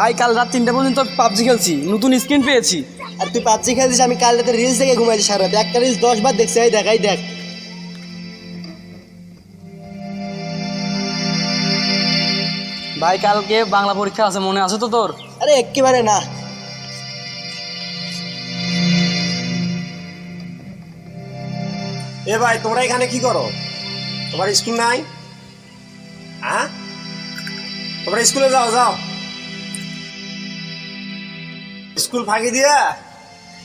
ভাই কাল রাত তিনটা পর্যন্ত পাবজি খেলছি নতুন স্ক্রিন পেয়েছি। আর তুই পাবজি খেলছিস আমি কাল রাতে রিলস দেখে ঘুমাইছি সারা রাত। একটা রিলস দশ বার দেখছি এই দেখ এই দেখ। ভাই কালকে বাংলা পরীক্ষা আছে মনে আছে তো তোর? আরে একেবারে না। এ ভাই তোমরা এখানে কি করো? তোমার স্কুল নাই? হ্যাঁ? তোমরা স্কুলে যাও যাও। স্কুল ফাঁকি দিয়া?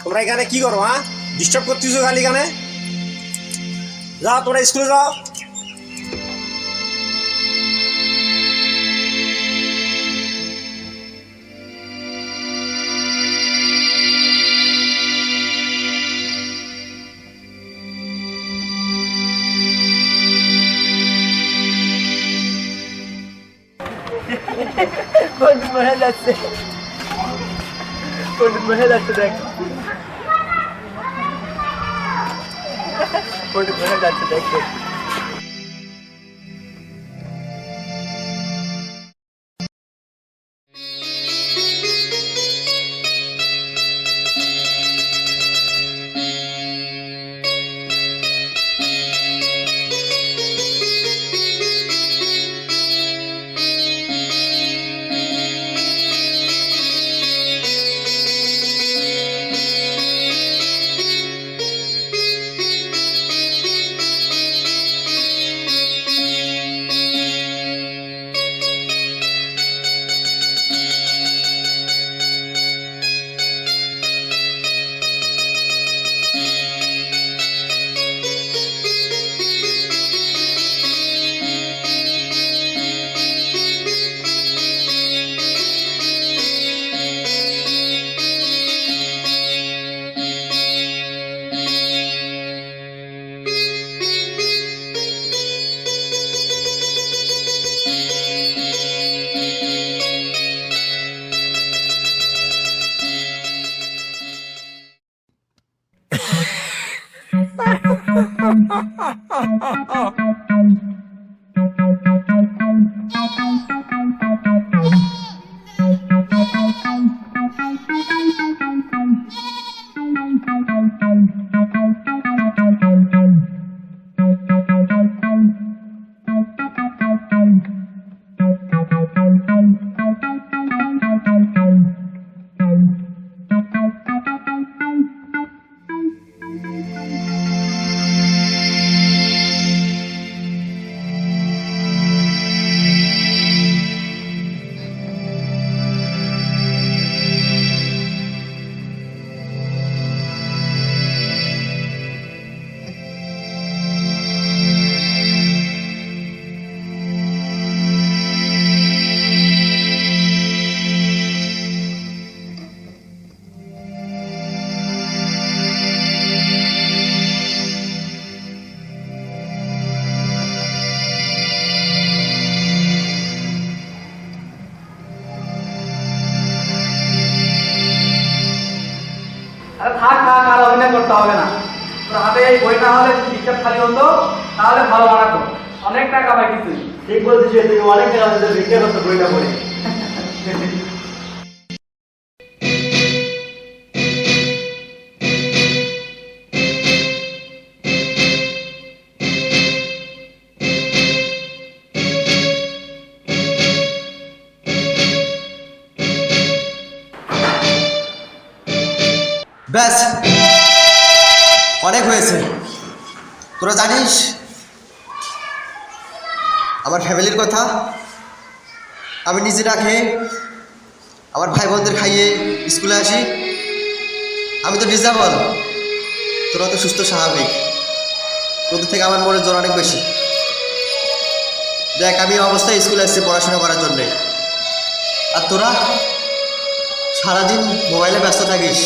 তোমরা এখানে কি করো হ্যাঁ? ডিস্টার্ব করতেছো খালি এখানে? যাও, তোমরা স্কুলে যাও। কোন মনে যাচ্ছে কোন মনে যাচ্ছে দেখ কোন মনে যাচ্ছে আরে থাক থাক আর অভিনয় করতে হবে না। তোর হাতে এই বইটা হলে হিসাব খালি হতো তাহলে ভালো বানাতো। অনেক টাকা পাইছিস ঠিক বলছিস তুই অনেক টাকা করতে বইটা পড়ে। তোরা জানিস, আমার ফ্যামিলির কথা, আমি নিজে খেয়ে আমার ভাই বোনদের খাইয়ে স্কুলে আসি। আমি তো ডিজাবল তোরা তো সুস্থ স্বাভাবিক। তোদের থেকে আমার মনে জোর অনেক বেশি। দেখ, আমি অবস্থায় স্কুলে আসছি পড়াশোনা করার জন্যে। আর তোরা সারাদিন মোবাইলে ব্যস্ত থাকিস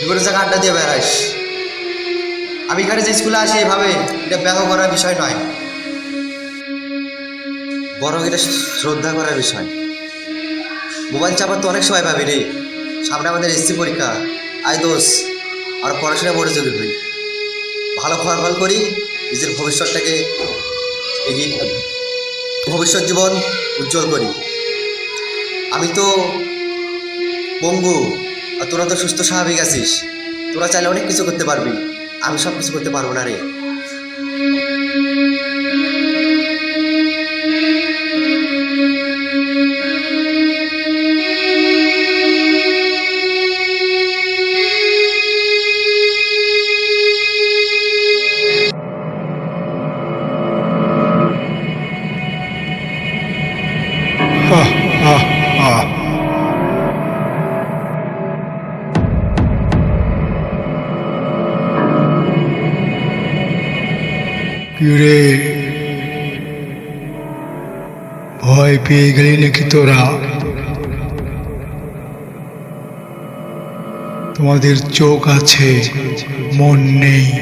বিভিন্ন জায়গায় আড্ডা দিয়ে বেড়াস আমি এখানে যে স্কুলে আসি এভাবে, এটা ব্যঙ্গ করার বিষয় নয়। বরং এটা শ্রদ্ধা করার বিষয়। মোবাইল চাপার তো অনেক সময় পাবি রে। সামনে আমাদের এসসি পরীক্ষা আয় দোষ আর পড়াশোনা মনোযোগী হই। ভালো ফলাফল করি, নিজের ভবিষ্যৎটাকে এগিয়ে, ভবিষ্যৎ জীবন উজ্জ্বল করি। আমি তো পঙ্গু, আর তোরা তো সুস্থ স্বাভাবিক আছিস। তোরা চাইলে অনেক কিছু করতে পারবি। আমি সব কিছু করতে পারব না রে। ভয় পেয়ে গেলি নাকি তোরা? তোমাদের চোখ আছে, মন নেই।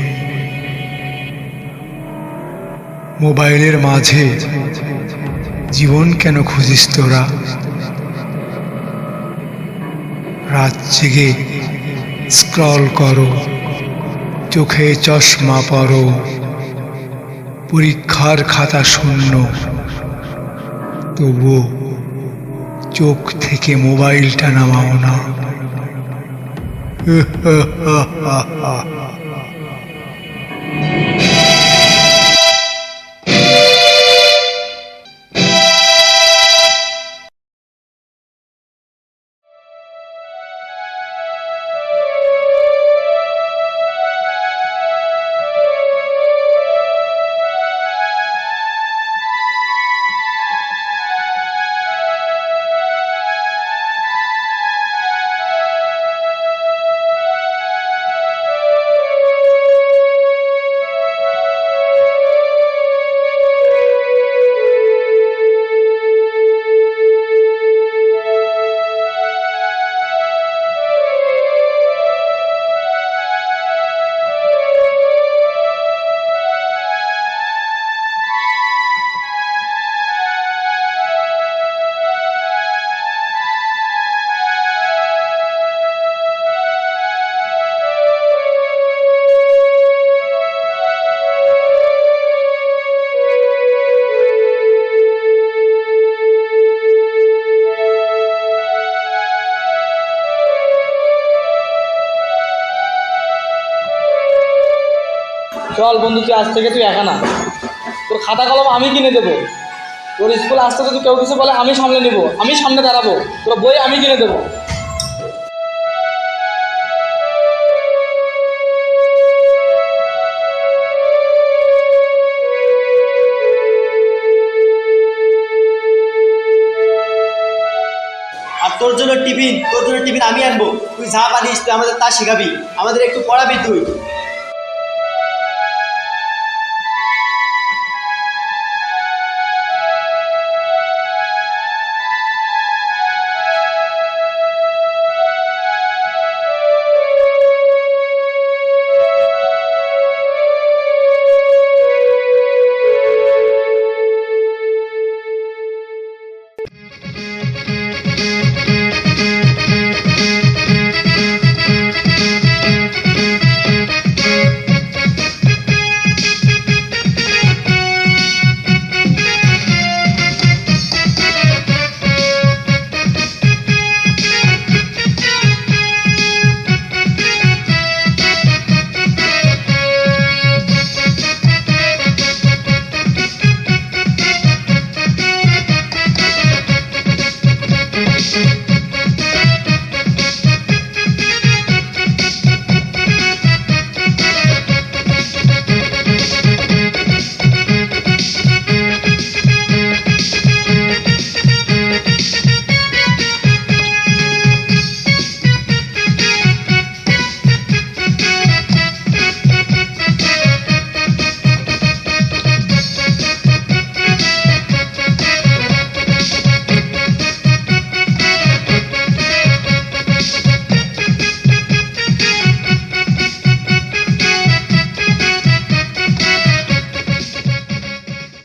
মোবাইলের মাঝে জীবন কেন খুঁজিস তোরা? রাত জেগে স্ক্রল করো, চোখে চশমা পরো। পরীক্ষার খাতা শূন্য। তবুও চোখ থেকে মোবাইলটা নামাও না। চল বন্ধু, তুই আজ থেকে তুই একা না। তোর খাতা কলম আমি কিনে দেবো। তোর স্কুল আসতে যদি কেউ কিছু বলে, আমি সামলে নিব, আমি সামনে দাঁড়াবো, তোর বই আমি কিনে দেবো। তোর জন্য টিফিন, তোর জন্য টিফিন আমি আনব। তুই যা পারিস তুই আমাদের তা শেখাবি। আমাদের একটু পড়াবি তুই।